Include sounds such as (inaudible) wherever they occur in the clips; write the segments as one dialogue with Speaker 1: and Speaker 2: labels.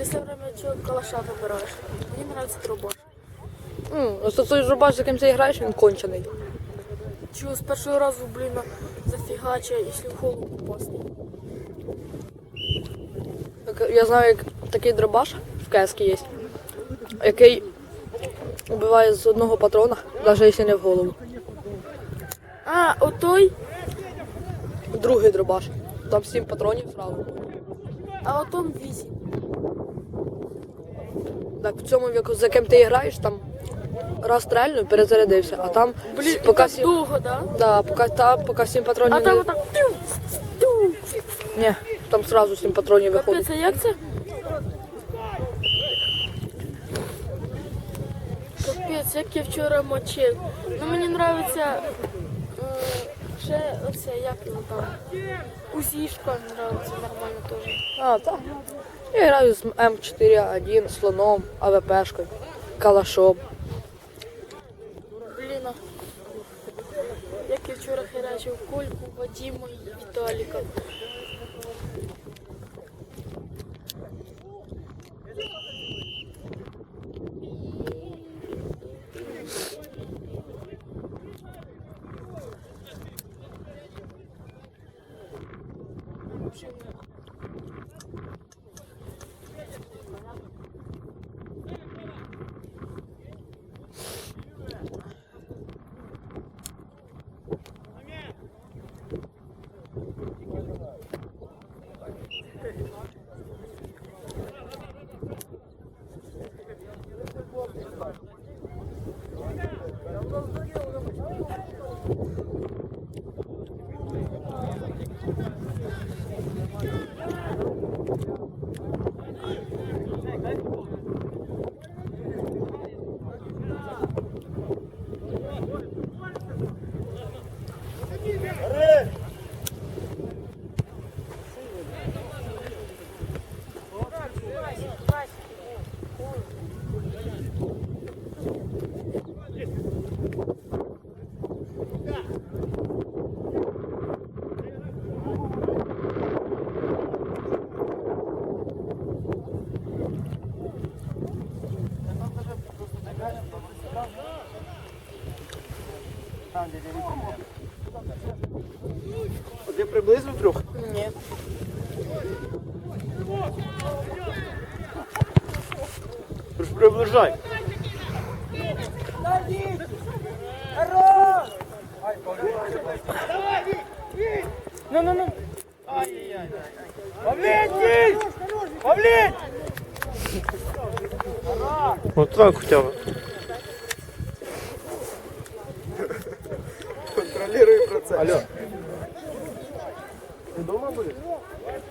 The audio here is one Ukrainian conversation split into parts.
Speaker 1: Ти все время чого калаша вибираєш. Мені подобається дробаш.
Speaker 2: М, Ось той рубаш, з яким ти граєш, він кончений.
Speaker 1: Чого з першого разу, блін, зафігаче, якщо в голову попасти.
Speaker 2: Так, Я знаю, як такий дробаш в кескі є, який вбиває з одного патрона, навіть якщо не в голову.
Speaker 1: А, отой,
Speaker 2: Другий дробаш. Там 7 патронів зразу.
Speaker 1: а отом вісім.
Speaker 2: Так, в цьому віку, з яким ти граєш, там раз стрельнув, перезарядився, а там
Speaker 1: Блін,
Speaker 2: поки
Speaker 1: так
Speaker 2: сім,
Speaker 1: довго, да?
Speaker 2: да, поки, та, поки 7 патронів
Speaker 1: А там
Speaker 2: не...
Speaker 1: отак. тю, тю.
Speaker 2: Ні, там сразу 7 патронів виходить.
Speaker 1: Капець, а як це? Капець, як я вчора мочив. Ну мені подобається е, ще оце, як його там. Узішка подобається нормально теж.
Speaker 2: А, так. Я граю з М4А1, слоном, АВПшкою, калашом.
Speaker 1: Бліна. Як я вчора херачив кульку, Вадіму і Віталіка.
Speaker 3: А ти приблизно трьох?
Speaker 2: Ні.
Speaker 3: Приближай. Ну, ну, ну. Павлеть! Павлеть! Вот так хотя бы. Контролируй процесс. Алло. Ты дома будешь?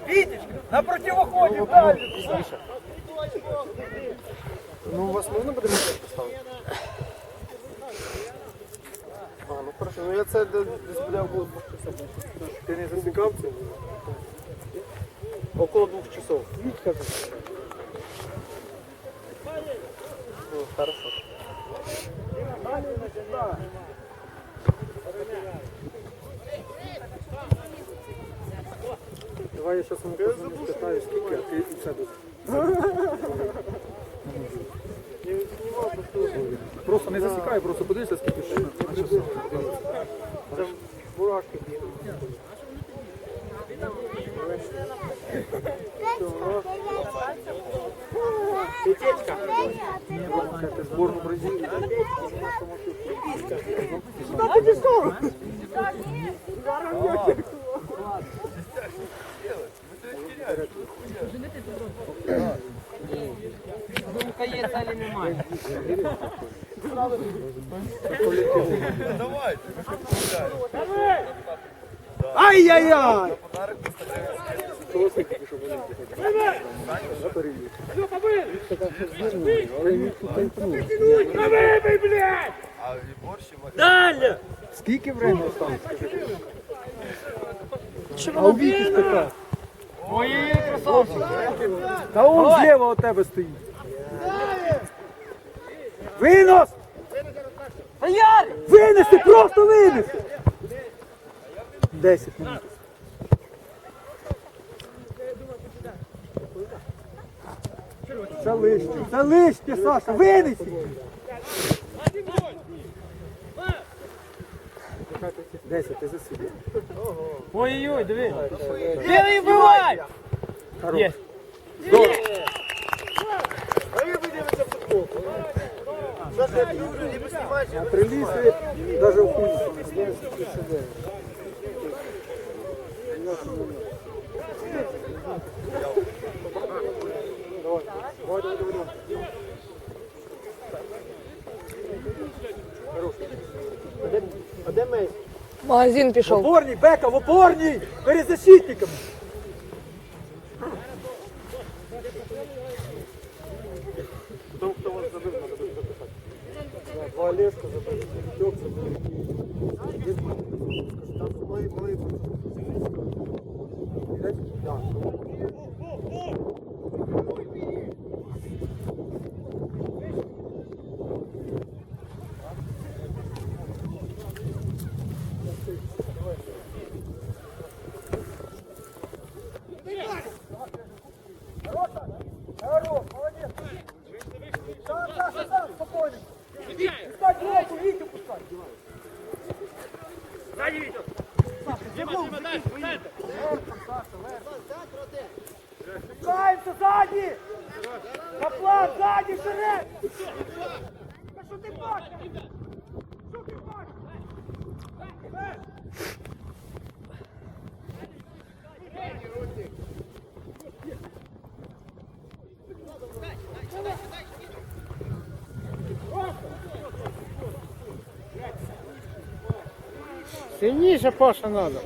Speaker 3: Витечка, на противоходе дальше. Ну, у вас можна буде місце поставити? А, ну хорошо. Ну я це де- десь буде около двох часов. Це? Около двох часов. Ну, хорошо. Давай я зараз ему спитаю, скільки, а ти і це
Speaker 4: Просто не засікай, просто подивися, скільки ще.
Speaker 3: Це мурашки. Петечка.
Speaker 4: Це зборну Бразилії.
Speaker 3: Ай-яй-яй! Далі!
Speaker 4: Скільки времени А у Віки спитав. Ой, красавчик. Та он зліва у тебе стоїть. Винос! Винести, просто винести! 10 минут. Це лишнє, це лишнє, Саша, винеси. Десять, ти засидів.
Speaker 5: Ой-ой-ой, диви. Білий вбивай! Є.
Speaker 3: А ви подивіться футбол. Я знімаєш.
Speaker 4: Приліси, навіть в хуй.
Speaker 3: Давай, давай, давай. А де- А де Мейс?
Speaker 2: В магазин
Speaker 4: В
Speaker 2: пішов.
Speaker 4: опорній, Бека, в опорній! Перед защитником!
Speaker 3: Потім, хто вас забив, треба буде записати.
Speaker 4: Два Олешка забив, Вітьок забив.
Speaker 3: Там малий, малий.
Speaker 4: Хорош, сам, спокойно! Пускай блоку, Витю пускай! Пускаемся сзади! Каплан, сзади, шерет! Да что ты бачишь?
Speaker 5: Сильніше Паша надо.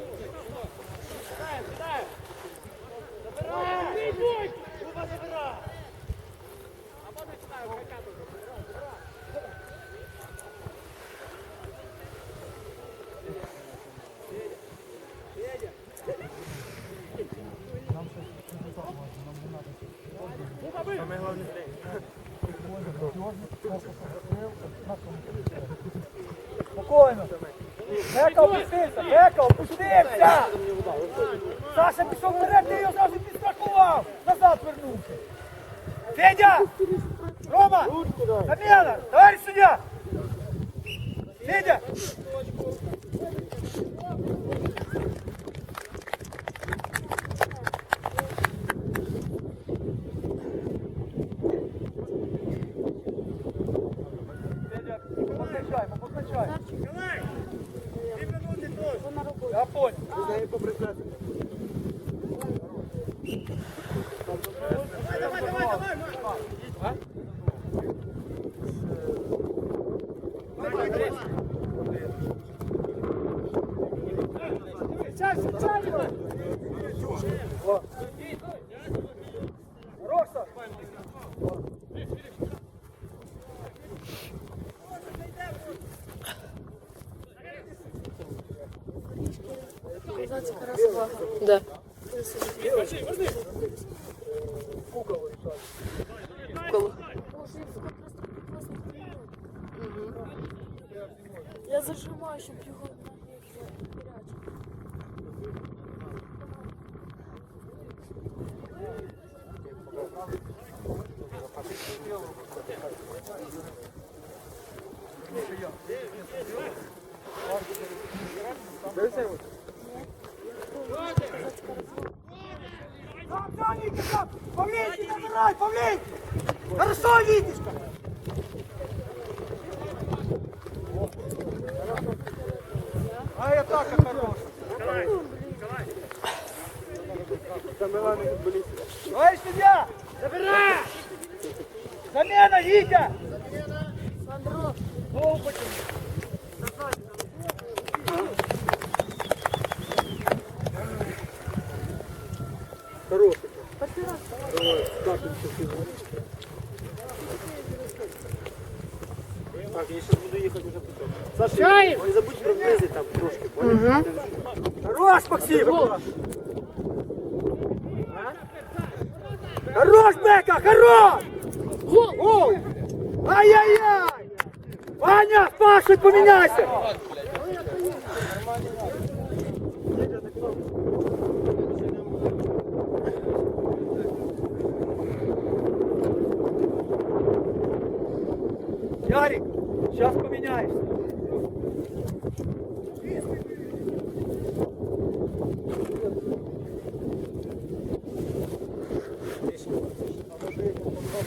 Speaker 4: Спокойно. Бека опустився, Бека опустився! Саша пішов вперед, ти його зразу підстрахував! Назад вернувся! Федя! Рома! Заміна! Товариш суддя! Федя! Ouais. Я
Speaker 1: зажимаю, щоб його!
Speaker 4: Павленький, набирай, Павленький! Хорошо, Витюшка!
Speaker 3: Там Милани футболісти.
Speaker 4: Товарищ судья! Забирай! Замена, Витя!
Speaker 1: Сандро,
Speaker 4: Голову потяни.
Speaker 3: Хороший.
Speaker 1: подбирай.
Speaker 3: Давай, так, він ще Так, я зараз буду їхати вже потім. Саша, не забудь про внизи там трошки, понял?
Speaker 4: Хорош, Максим! Хорош, Бека, хорош! Ай-яй-яй! Ваня, Паша, поменяйся! Ярик, сейчас поменяешься.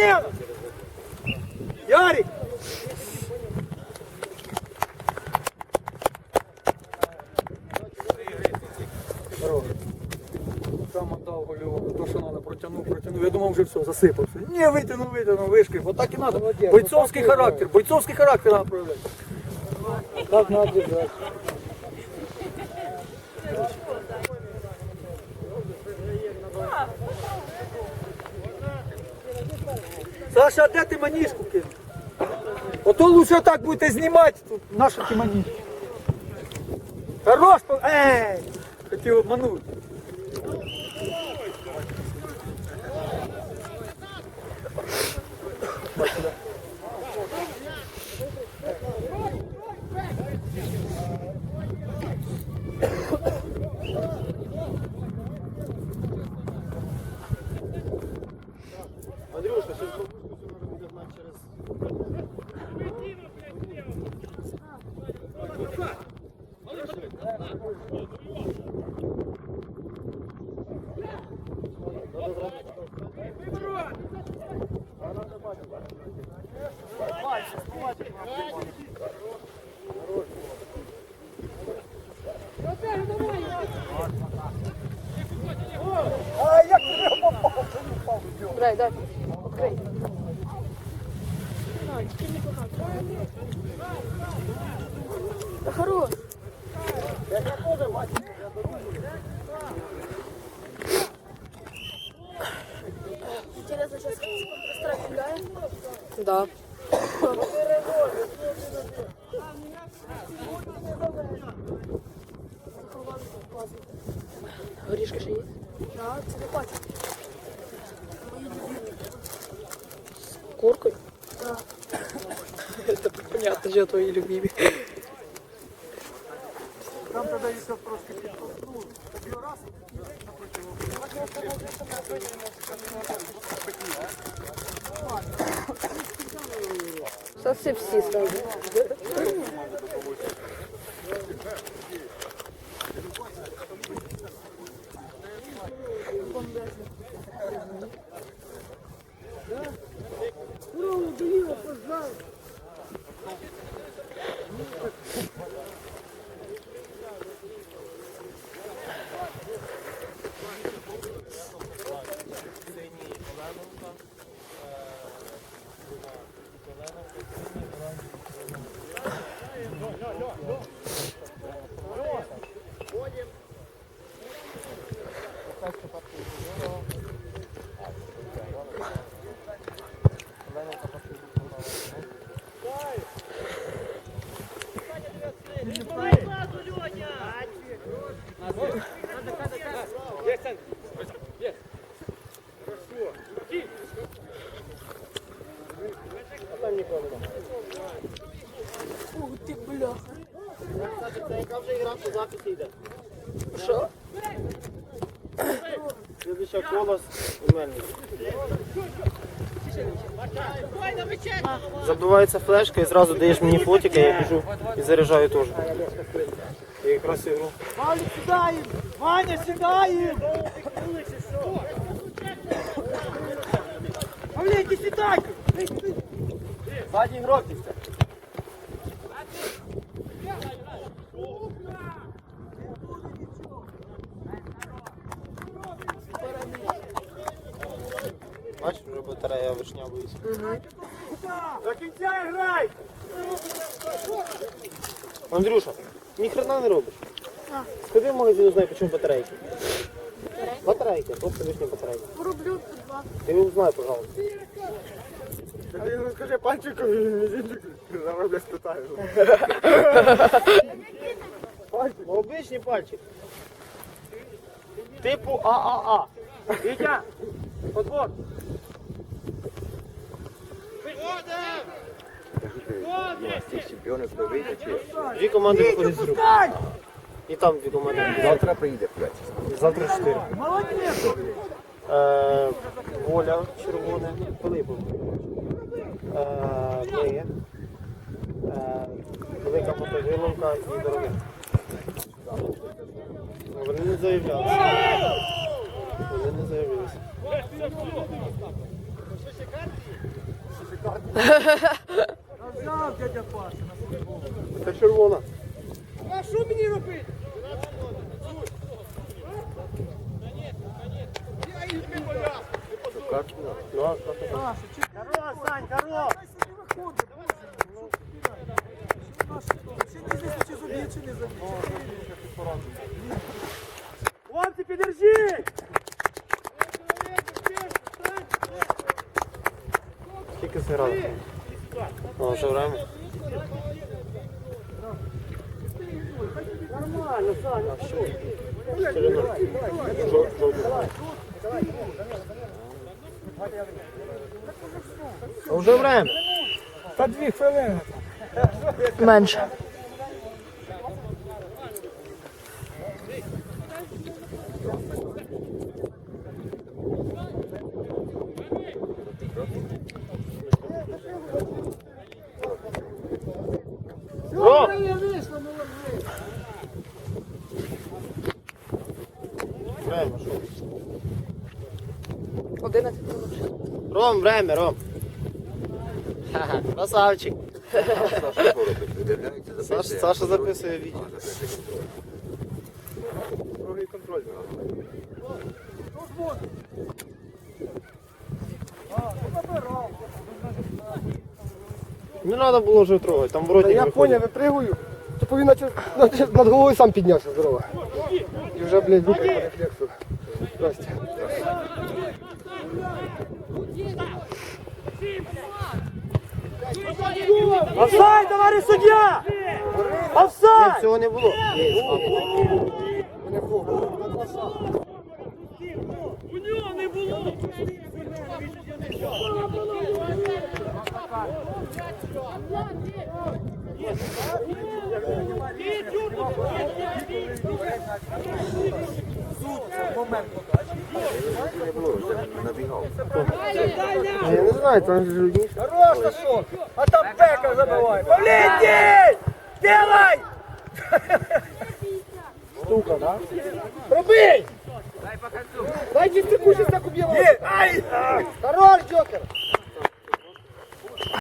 Speaker 4: судья, замена! Ярик! Там отдал голевого, то, что надо, протянул, протянул. Я думал, уже все, засыпался. Не, вытянул, вытянул, вышкой. Вот так и надо. Бойцовский характер, бойцовский характер надо проявлять. Так надо Саша, а де ти манішку кинув? Ото лучше так будете знімати, тут наша ти манішка. Хорош, ей! Хотів обманути.
Speaker 3: Андрюша,
Speaker 2: Горішки ще є?
Speaker 1: Да, це не бачу.
Speaker 2: З куркою? Это (laughs) понятно, що твої любимі. Thank
Speaker 3: you. Колос у мене. Забивається флешка і зразу даєш мені фотик, я біжу і заряджаю теж. І якраз ігру.
Speaker 4: Ваня, сідаємо! Ваня, сідаємо! Павленький, сідай!
Speaker 3: Задній грок дівця. Бачиш, вже батарея вишня боїться.
Speaker 4: До кінця грай!
Speaker 3: Андрюша, ніхрена не робиш. Сходи в магазин, узнай, по чому батарейки. Батарейки, просто вишні батарейки.
Speaker 1: Тут два.
Speaker 3: Ти узнай, пожалуйста.
Speaker 6: Мізинчик. Зараз блядь, спитаю.
Speaker 3: Обичний пальчик. Типу ААА. Вітя, Дві команди виходять з рук. І там дві команди.
Speaker 6: Завтра приїде п'ять.
Speaker 3: Завтра чотири. Е, Воля червоне, Пилипов. Е, ми. Е, Велика Мотовиловка і Дороги. Вони не заявлялися. Вони не заявилися.
Speaker 6: Це червона.
Speaker 3: А що таке? Хорош, Сань, хорош! Хлопці, підержіть! Скільки зіграли? О, вже время. Нормально, Саня, Уже время.
Speaker 4: По дві хвилини.
Speaker 2: Менше.
Speaker 3: Ром! Время, що?
Speaker 2: 11
Speaker 3: Ром, время, Ром. Ха-ха, красавчик. Саша, Саша записує відео.
Speaker 6: Другий контроль.
Speaker 3: Не треба було вже трогати, там вроді
Speaker 6: Я поняв, випригую. Типу він наче наче над головою сам піднявся здорово. І вже, блядь, руки по рефлексу. Здрасте.
Speaker 3: Офсайд, товариш суддя! Офсайд! Цього не було.
Speaker 6: Я не знаю, там же людні.
Speaker 4: Хорош, що? А там пека забиває. Полетіть! Делай!
Speaker 6: Штука, да?
Speaker 4: Пробий!
Speaker 6: Дай дістику, щас так уб'ємо.
Speaker 4: Є! Ай!
Speaker 6: Хорош, Джокер!